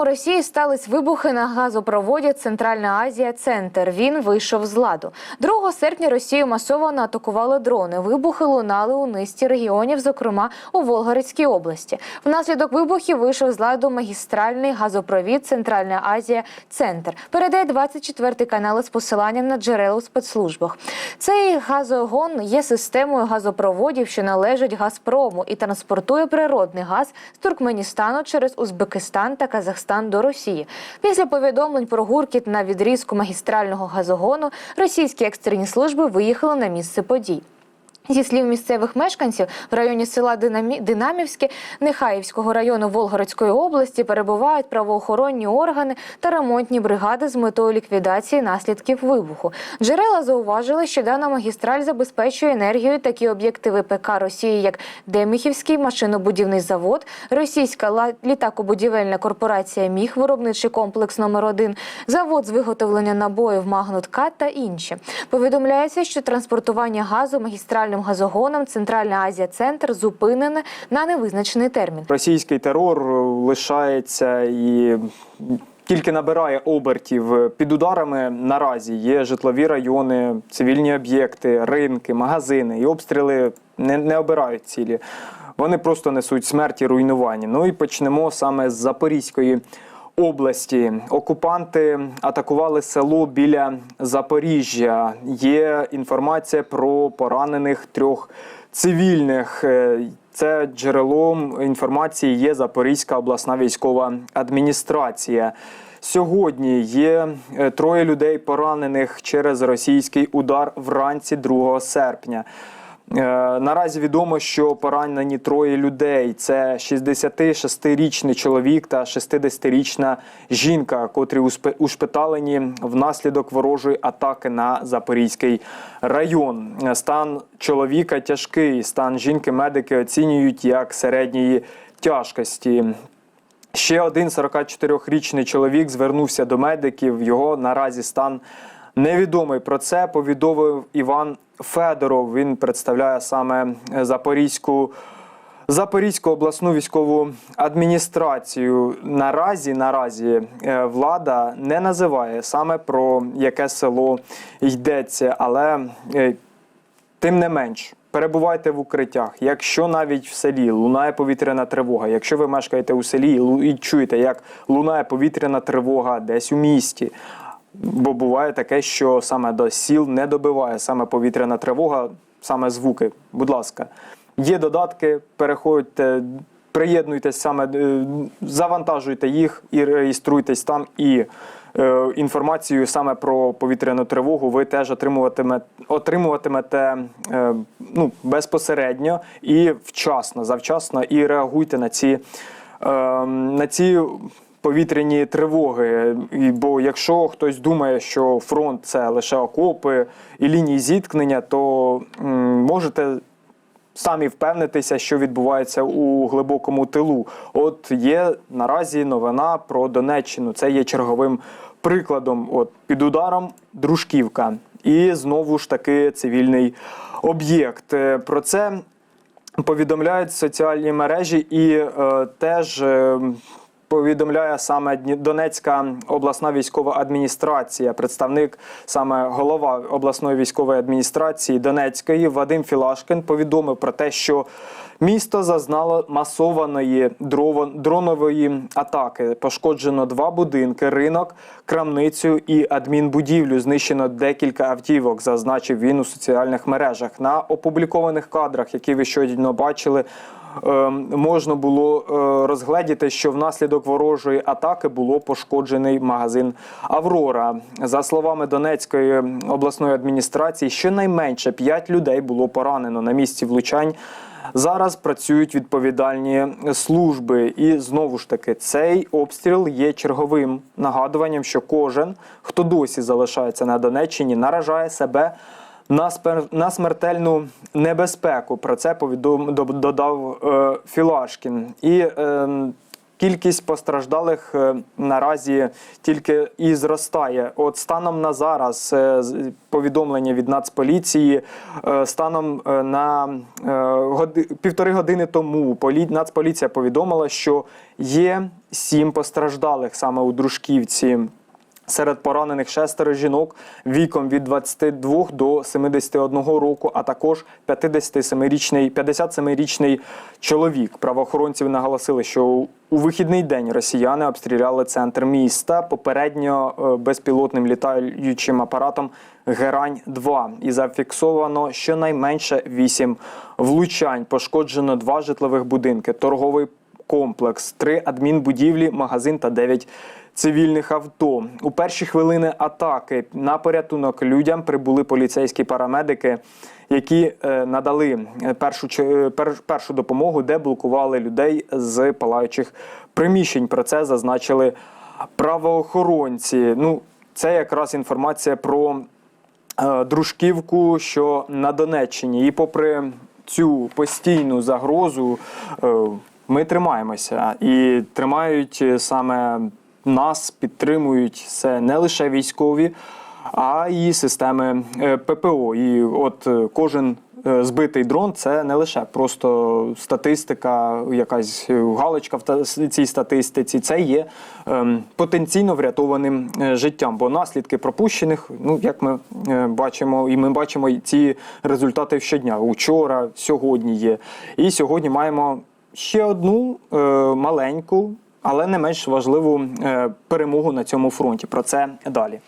У Росії стались вибухи на газопроводі Центральна Азія Центр. Він вийшов з ладу. 2 серпня Росію масово атакували дрони. Вибухи лунали у низці регіонів, зокрема у Волгородській області. Внаслідок вибухів вийшов з ладу магістральний газопровід Центральна Азія Центр. Передає 24 канал з посиланням на джерела у спецслужбах. Цей газогон є системою газопроводів, що належить Газпрому і транспортує природний газ з Туркменістану через Узбекистан та Казахстан до Росії. Після повідомлень про гуркіт на відрізку магістрального газогону російські екстрені служби виїхали на місце подій. Зі слів місцевих мешканців в районі села Динамі... Динамівське Нехаївського району Волгородської області перебувають правоохоронні органи та ремонтні бригади з метою ліквідації наслідків вибуху. Джерела зауважили, що дана магістраль забезпечує енергією такі об'єкти ВПК Росії, як Деміхівський машинобудівний завод, російська літакобудівельна корпорація Міг, виробничий комплекс номер 1 завод з виготовлення набоїв Магнутка та інші. Повідомляється, що транспортування газу магістральним газогоном Центральна Азія Центр зупинене на невизначений термін. Російський терор лишається і тільки набирає обертів під ударами. Наразі є житлові райони, цивільні об'єкти, ринки, магазини і обстріли не, не обирають цілі. Вони просто несуть смерть і руйнування. Ну і почнемо саме з Запорізької області. Окупанти атакували село біля Запоріжжя. Є інформація про поранених трьох цивільних. Е, Це джерелом інформації є Запорізька обласна військова адміністрація. Сьогодні є е, троє людей поранених через російський удар вранці 2 серпня. Е, Наразі відомо, що поранені троє людей: це 66-річний чоловік та 60-річна жінка, котрі ушпиталені внаслідок ворожої атаки на Запорізький район. Стан чоловіка тяжкий, стан жінки медики оцінюють як середньої тяжкості. Ще один 44-річний чоловік звернувся до медиків. Його наразі стан невідомий. Про це повідомив Іван Федоров. Він представляє саме Запорізьку. Запорізьку обласну військову адміністрацію наразі наразі е, влада не називає саме про яке село йдеться, але е, Тим не менш, перебувайте в укриттях. Якщо навіть в селі лунає повітряна тривога, якщо ви мешкаєте у селі і чуєте, як лунає повітряна тривога десь у місті. Бо буває таке, що саме до сіл не добиває саме повітряна тривога, саме звуки. Будь ласка, є додатки, переходьте, приєднуйтесь саме, е, завантажуйте їх і реєструйтесь там. І е, інформацію саме про повітряну тривогу ви теж отримуватиме, отримуватимете е, ну, безпосередньо і вчасно, завчасно, і реагуйте на ці, е, на ці повітряні тривоги. Бо якщо хтось думає, що фронт це лише окопи і лінії зіткнення, то можете самі впевнитися, що відбувається у глибокому тилу. От є наразі новина про Донеччину. Це є черговим прикладом. От під ударом дружківка, і знову ж таки цивільний об'єкт. Е, Про це повідомляють соціальні мережі і е, теж. е, Повідомляє саме Донецька обласна військова адміністрація, представник саме голова обласної військової адміністрації Донецької Вадим Філашкін повідомив про те, що місто зазнало масованої дронової атаки. Пошкоджено два будинки, ринок, крамницю і адмінбудівлю. Знищено декілька автівок, зазначив він у соціальних мережах. На опублікованих кадрах, які ви щойно бачили. Е, Можна було е, розгледіти, що внаслідок ворожої атаки було пошкоджений магазин Аврора. За словами Донецької обласної адміністрації, щонайменше 5 людей було поранено на місці влучань. Зараз працюють відповідальні служби, і знову ж таки цей обстріл є черговим нагадуванням, що кожен, хто досі залишається на Донеччині, наражає себе на спер... на смертельну небезпеку. Про це повідом... додав е, Філашкін. І е, кількість постраждалих е, наразі тільки і зростає. От станом на зараз е, повідомлення від Нацполіції е, станом е, на е, годи- півтори години тому полі... Нацполіція повідомила, що є сім постраждалих саме у Дружківці. Серед поранених шестеро жінок віком від 22 до 71 року, а також 57-річний 57-річний чоловік. Правоохоронці наголосили, що у вихідний день росіяни обстріляли центр міста попередньо е, безпілотним літаючим апаратом Герань 2 і зафіксовано щонайменше 8 влучань. Пошкоджено два житлових будинки, торговий комплекс, три адмінбудівлі, магазин та дев'ять цивільних авто. У перші хвилини атаки на порятунок людям прибули поліцейські парамедики, які е, надали е, першу, е, першу допомогу, де блокували людей з палаючих приміщень. Про це зазначили правоохоронці. Ну, це якраз інформація про Дружківку, що на Донеччині, і попри цю постійну загрозу, ми тримаємося і тримають е, саме нас, підтримують це не лише військові, а й системи е, ППО. І от е, кожен збитий дрон це не лише просто статистика, якась галочка в цій статистиці. Це є ем, потенційно врятованим життям. Бо наслідки пропущених, ну як ми бачимо, і ми бачимо ці результати щодня. Учора, сьогодні є. І сьогодні маємо ще одну е, маленьку, але не менш важливу е, перемогу на цьому фронті. Про це далі.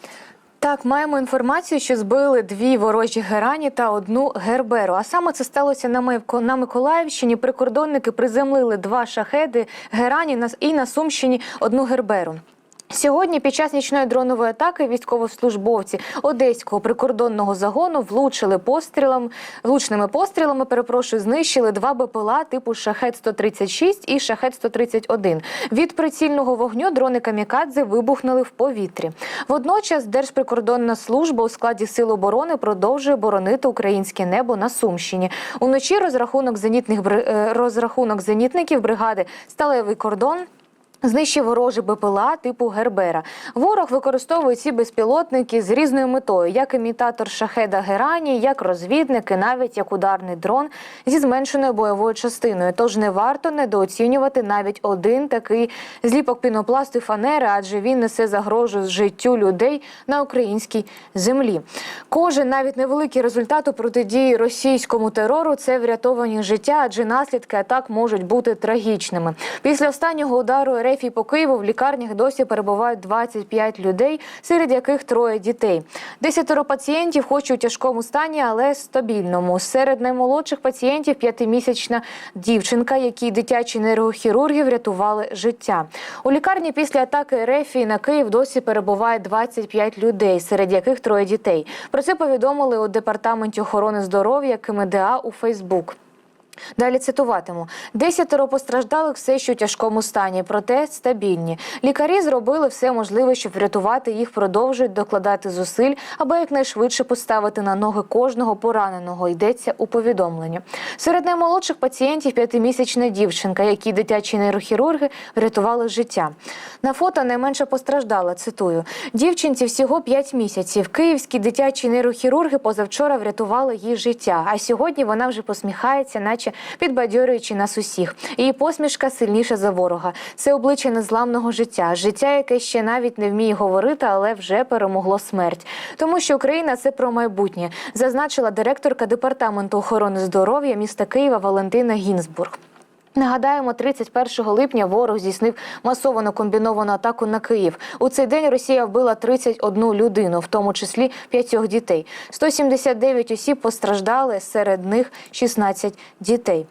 Так, маємо інформацію, що збили дві ворожі герані та одну герберу. А саме це сталося на Миколаївщині. Прикордонники приземлили два шахеди герані і на Сумщині одну герберу. Сьогодні під час нічної дронової атаки військовослужбовці одеського прикордонного загону влучили пострілом, влучними пострілами, перепрошую, знищили два БПЛА типу Шахет 136 і Шахет 131. Від прицільного вогню дрони камікадзе вибухнули в повітрі. Водночас Держприкордонна служба у складі сил оборони продовжує боронити українське небо на Сумщині. Уночі розрахунок зенітних е, розрахунок зенітників бригади Сталевий кордон. Знищив ворожі БПЛА типу Гербера. Ворог використовує ці безпілотники з різною метою, як імітатор шахеда Герані, як розвідник і навіть як ударний дрон зі зменшеною бойовою частиною. Тож не варто недооцінювати навіть один такий зліпок пінопласту і фанери, адже він несе загрожу життю людей на українській землі. Кожен навіть невеликий результат у протидії російському терору це врятовані життя, адже наслідки атак можуть бути трагічними. Після останнього удару РФ по Києву в лікарнях досі перебувають 25 людей, серед яких троє дітей. Десятеро пацієнтів, хоч у тяжкому стані, але стабільному. Серед наймолодших пацієнтів п'ятимісячна дівчинка, якій дитячі нейрохірурги врятували життя. У лікарні після атаки РФ на Київ досі перебуває 25 людей, серед яких троє дітей. Про це повідомили у департаменті охорони здоров'я КМДА у Фейсбук. Далі цитуватиму: десятеро постраждалих все ще у тяжкому стані, проте стабільні. Лікарі зробили все можливе, щоб врятувати їх, продовжують докладати зусиль, аби якнайшвидше поставити на ноги кожного пораненого. Йдеться у повідомленні. Серед наймолодших пацієнтів п'ятимісячна дівчинка, якій дитячі нейрохірурги врятували життя. На фото найменше постраждала. Цитую: дівчинці всього 5 місяців. Київські дитячі нейрохірурги позавчора врятували їй життя. А сьогодні вона вже посміхається, наче підбадьорюючи нас усіх. Її посмішка сильніша за ворога. Це обличчя незламного життя, життя, яке ще навіть не вміє говорити, але вже перемогло смерть. Тому що Україна це про майбутнє, зазначила директорка департаменту охорони здоров'я міста Києва Валентина Гінзбург. Нагадаємо, 31 липня ворог здійснив масовану комбіновану атаку на Київ. У цей день Росія вбила 31 людину, в тому числі п'ятьох дітей. 179 осіб постраждали, серед них 16 дітей.